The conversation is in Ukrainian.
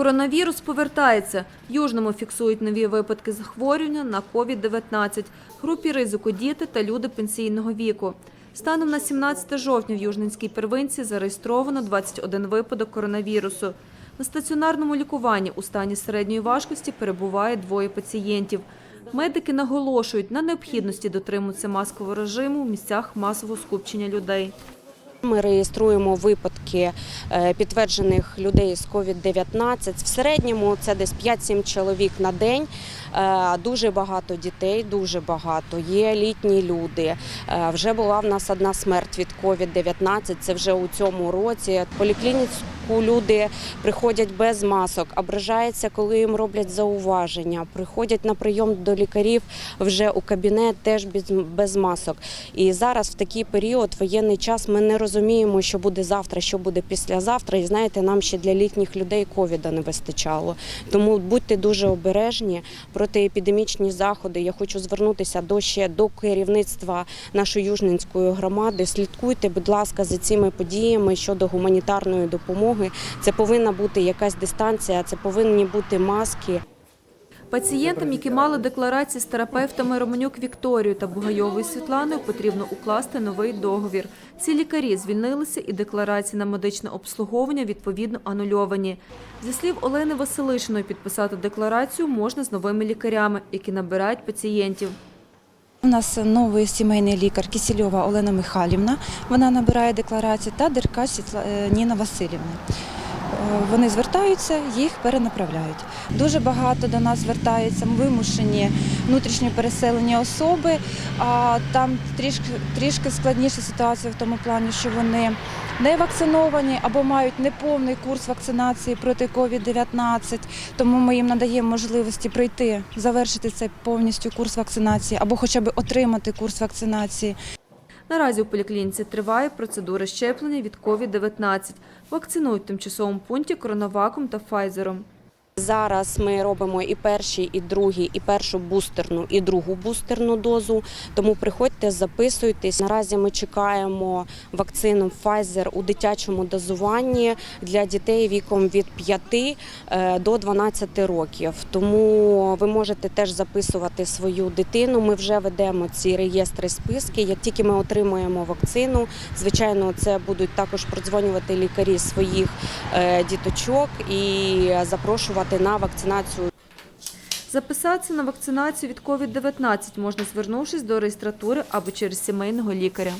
Коронавірус повертається. В Южному фіксують нові випадки захворювання на COVID-19. Групі ризику діти та люди пенсійного віку. Станом на 17 жовтня в Южненській первинці зареєстровано 21 випадок коронавірусу. На стаціонарному лікуванні у стані середньої важкості перебуває двоє пацієнтів. Медики наголошують на необхідності дотримуватися маскового режиму в місцях масового скупчення людей. Ми реєструємо випадки підтверджених людей з COVID-19. В середньому це десь 5-7 чоловік на день. Е, Дуже багато дітей, дуже багато. Є літні люди. Е, Вже була в нас одна смерть від COVID-19, це вже у цьому році. Поліклініку люди приходять без масок, ображаються, коли їм роблять зауваження. Приходять на прийом до лікарів вже у кабінет теж без, масок. І зараз в такий період, воєнний час, ми не розуміємо, що буде завтра, що буде післязавтра. І знаєте, нам ще для літніх людей ковіда не вистачало. Тому будьте дуже обережні протиепідемічні заходи. Я хочу звернутися до ще до керівництва нашої южненської громади. Слідкуйте, будь ласка, за цими подіями щодо гуманітарної допомоги. Це повинна бути якась дистанція, це повинні бути маски. Пацієнтам, які мали декларації з терапевтами Романюк Вікторією та Бугайовою Світланою, потрібно укласти новий договір. Ці лікарі звільнилися і декларації на медичне обслуговування відповідно анульовані. Зі слів Олени Василишиної, підписати декларацію можна з новими лікарями, які набирають пацієнтів. У нас новий сімейний лікар Кисельова Олена Михайлівна. Вона набирає декларацію та Деркач е, Ніна Васильівна. Вони звертаються, їх перенаправляють. Дуже багато до нас звертаються вимушені внутрішньо переселені особи. А там трішки, трішки складніша ситуація в тому плані, що вони не вакциновані або мають неповний курс вакцинації проти COVID-19. Тому ми їм надаємо можливості пройти, завершити цей повністю курс вакцинації або хоча б отримати курс вакцинації. Наразі у поліклініці триває процедура щеплення від COVID-19. Вакцинують в тимчасовому пункті коронаваком та Файзером. Зараз ми робимо і перші, і другі, і першу бустерну, і другу бустерну дозу. Тому приходьте, записуйтесь. Наразі ми чекаємо вакцину Pfizer у дитячому дозуванні для дітей віком від 5 е, до 12 років. Тому ви можете теж записувати свою дитину. Ми вже ведемо ці реєстри списки. Як тільки ми отримаємо вакцину, звичайно, це будуть також продзвонювати лікарі своїх е, діточок і запрошувати на вакцинацію Записатися на вакцинацію від COVID-19 можна звернувшись до реєстратури або через сімейного лікаря.